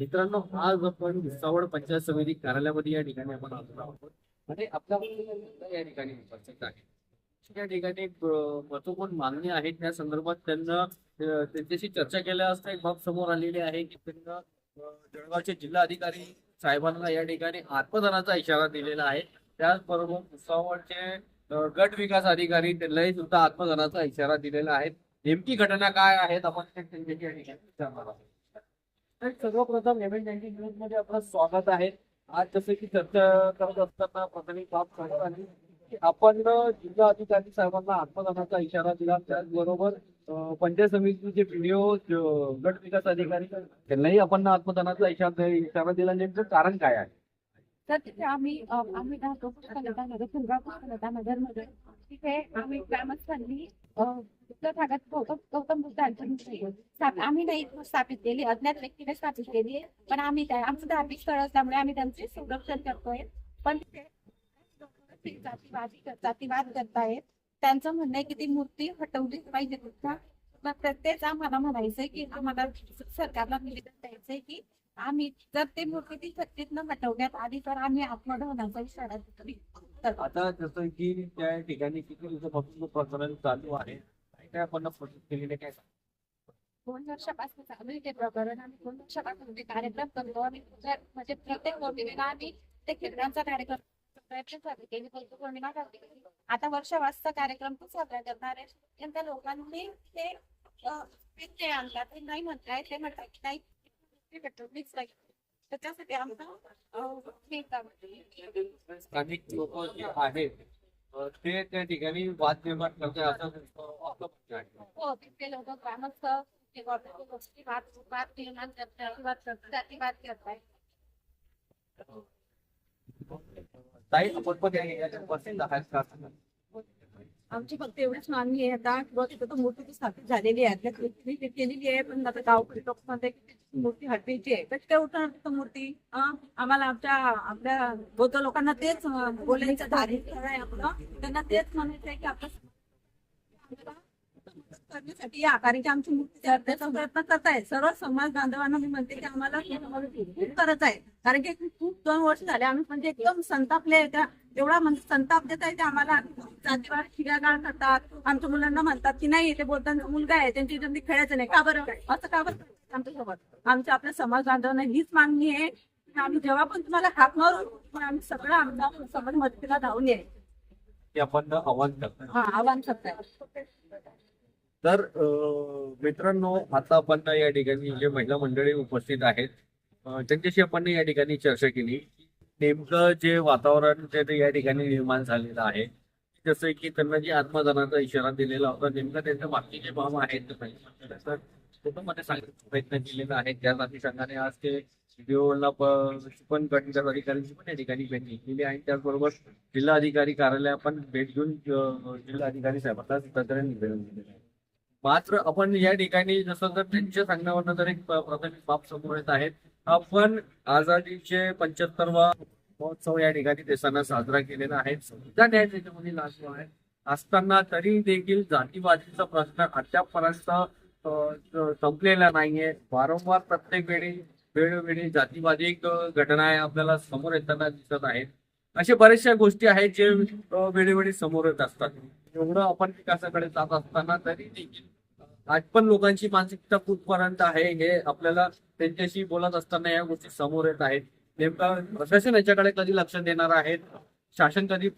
मित्रांनो आज आपण विसावड पंचायत समिती कार्यालयामध्ये या ठिकाणी आपण आलो आहोत. आणि आपल्या या ठिकाणी उपस्थित आहे. या ठिकाणी महत्त्वपूर्ण मागणी आहे त्या संदर्भात त्यांना त्यांच्याशी चर्चा केल्या असता एक बाब समोर आलेली आहे की त्यांना जळगावचे जिल्हा अधिकारी साहेबांना या ठिकाणी आत्मदानाचा इशारा दिलेला आहे. त्याचबरोबर भुसावळचे गट विकास अधिकारी त्यांनाही सुद्धा आत्मदानाचा इशारा दिलेला आहे. नेमकी घटना काय आहेत? आपण त्यांच्या त्यांच्याशी या ठिकाणी विचारणार आहोत. सर्वप्रथम एम एन नाईन्टी न्यूजमध्ये आपलं स्वागत आहे. आज जसं की चर्चा करत असताना प्राथमिक बाब समोर आली की आपण जिल्हा अधिकारी साहेबांना आत्मदानाचा इशारा दिला. त्याचबरोबर पंचायत समितीचे व्हिडिओ गट विकास अधिकारी त्यांनाही आपण आत्मदानाचा इशारा इशारा दिला. नेमकं कारण काय आहे? तर तिथे आम्ही अ, आम्ही राहतो. पुष्कलतामध्ये फुलगा पुष्कलता नगरमध्ये तिथे आम्ही ग्रामस्थांनी उत्तर भागात गौतम गौतम बुद्धांची मूर्ती आम्ही नाही स्थापित केली अज्ञात व्यक्तीने स्थापित केली आहे. पण आम्ही काय आमचं धार्मिक स्थळ असल्यामुळे आम्ही त्यांचे संरक्षण करतोय. पण जातीवादी जातीवाद करतायत. त्यांचं म्हणणं आहे की ती मूर्ती हटवली पाहिजे का प्रत्येक आम्हाला म्हणायचंय की आम्हाला सरकारला निवेदन द्यायचंय की आम्ही जर ते मूर्ती ती सत्तेतनं हटवण्यात आली तर आम्ही आत्मदहनाचा इशारा आता जसं की त्या ठिकाणी किती दिवसापासून प्रकरण चालू आहे? आपण प्रोसेस केलेले काय दोन वर्षापासून चालू आहे ते प्रकरण. आम्ही दोन वर्षापासून ते कार्यक्रम करतो. आम्ही म्हणजे प्रत्येक पौर्णिमेला आम्ही ते खेळांचा कार्यक्रम प्रयत्न चालू केले पहिली पौर्णिमा. आता वर्षावासचा कार्यक्रम पण साजरा करणार आहे. त्या लोकांनी ते ते आणतात. ते नाही म्हणताय ते म्हणतात की नाही त्याच्यासाठी आमचा. स्थानिक लोक जे आहेत ते त्या ठिकाणी वाद निर्माण करतात. असं अ, आपलं म्हणणं आहे हो तिथले लोक ग्रामस्थ ते गौतम गोष्टी वाद वाद निर्माण करतात जातीवाद करतात जातीवाद करताय ताई आपण पण या- याच्यात उपस्थित आहात का आमची फक्त एवढीच मागणी आहे आता किंवा तिथं तर मूर्ती ती स्थापित झालेली आहे त्या मूर्ती ती केलेली आहे पण आता गावकरी लोक म्हणते मूर्ती हटवायची आहे. कशी काय उठणार तिथं मूर्ती? आम्हाला आमच्या आपल्या बौद्ध लोकांना तेच बोलायचं धार्मिक स्थळ आहे आपलं. त्यांना तेच म्हणायचं आहे की आपलं करण्यासाठी या. आकाराची आमची मूर्ती तयार करण्याचा प्रयत्न करतायत. सर्व समाज बांधवांना मी म्हणते की आम्हाला खूप करत आहे. कारण की खूप दोन वर्ष झाले आम्ही म्हणजे एकदम संतापले त्या एवढा म्हणजे संताप देत आहे ते आम्हाला जातीवाद शिव्यागाळ करतात. आमच्या मुलांना म्हणतात की नाही ते बोलताना मुलगा आहे त्यांची त्यांनी खेळायचं नाही. का बरं? असं का बरं? आमच्यासोबत आमच्या आपल्या समाज बांधवांना हीच मागणी आहे की आम्ही जेव्हा पण तुम्हाला हाक मारू पण आम्ही सगळं आमच्या समाज मदतीला धावून येईल. आपण आव्हान करतो हा आव्हान करताय. तर मित्रांनो आता आपण या ठिकाणी जे महिला मंडळी उपस्थित आहेत त्यांच्याशी आपण या ठिकाणी चर्चा केली. नेमकं जे वातावरण ते या ठिकाणी निर्माण झालेलं आहे जसं की त्यांना जे आत्मदानाचा इशारा दिलेला होता नेमकं त्यांच्या बाकी जे भाव आहेत कुटुंबाने सांगण्याचा प्रयत्न केलेला आहे. त्याच अनुषंगाने आज ते व्हिडिओला पण गट अधिकाऱ्यांची पण या ठिकाणी भेट घेतलेली आहे. त्याचबरोबर जिल्हा अधिकारी कार्यालय पण भेट घेऊन जिल्हाधिकारी जिल्हा अधिकारी साहेबांना तंत्र निवेदन दिलेलं आहे. मात्र आपण या ठिकाणी जसं तर त्यांच्या सांगण्यावरनं तर एक प्राथमिक बाब समोर येत आहेत आपण आझादीचे पंच्याहत्तरवा महोत्सव या ठिकाणी देशानं साजरा केलेला आहे. संविधान न्याय त्याच्यामध्ये लागलो आहे. असताना तरी देखील जातीवादीचा प्रश्न अद्यापपर्यंत संपलेला नाहीये. वारंवार प्रत्येक वेळी वेळोवेळी जातीवादी घटना आपल्याला समोर येताना दिसत आहेत. अशा बऱ्याचशा गोष्टी आहेत जे वेळोवेळी समोर येत असतात. एवढं आपण विकासाकडे जात असताना तरी देखील आज पण लोकांची मानसिकता कुठपर्यंत आहे हे आपल्याला त्यांच्याशी बोलत असताना या गोष्टी समोर येत आहेत. नेमका प्रशासन याच्याकडे कधी लक्ष देणार आहेत? शासन कधी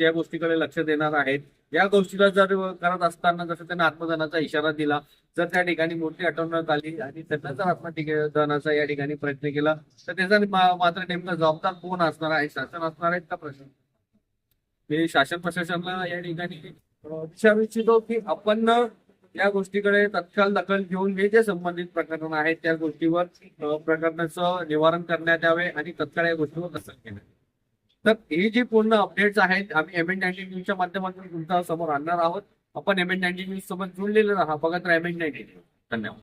या गोष्टीकडे लक्ष देणार आहेत? या गोष्टीला जर करत असताना जसं त्यांना आत्मदानाचा इशारा दिला जर त्या ठिकाणी मोठी हटवण्यात आली आणि त्यांना जर आत्मदानाचा या ठिकाणी प्रयत्न केला तर त्याचा मात्र नेमका जबाबदार कोण असणार आहे? शासन असणार आहेत का प्रश्न मी शासन प्रशासनाला या ठिकाणी विचारू इच्छितो की आपण या गोष्टीकडे तत्काळ दखल घेऊन हे जे संबंधित प्रकरण आहेत त्या गोष्टीवर प्रकरणाचं निवारण करण्यात यावे आणि तत्काळ या गोष्टीवर दखल घेण्यात तर हे जे पूर्ण अपडेट्स आहेत आम्ही एम एन नाईन्टी न्यूजच्या माध्यमातून तुमच्यासमोर आणणार आहोत. आपण एम एन नाईन्टी न्यूज सोबत जुळलेले राहा. बघत राहा एम एन नाईन्टीन धन्यवाद.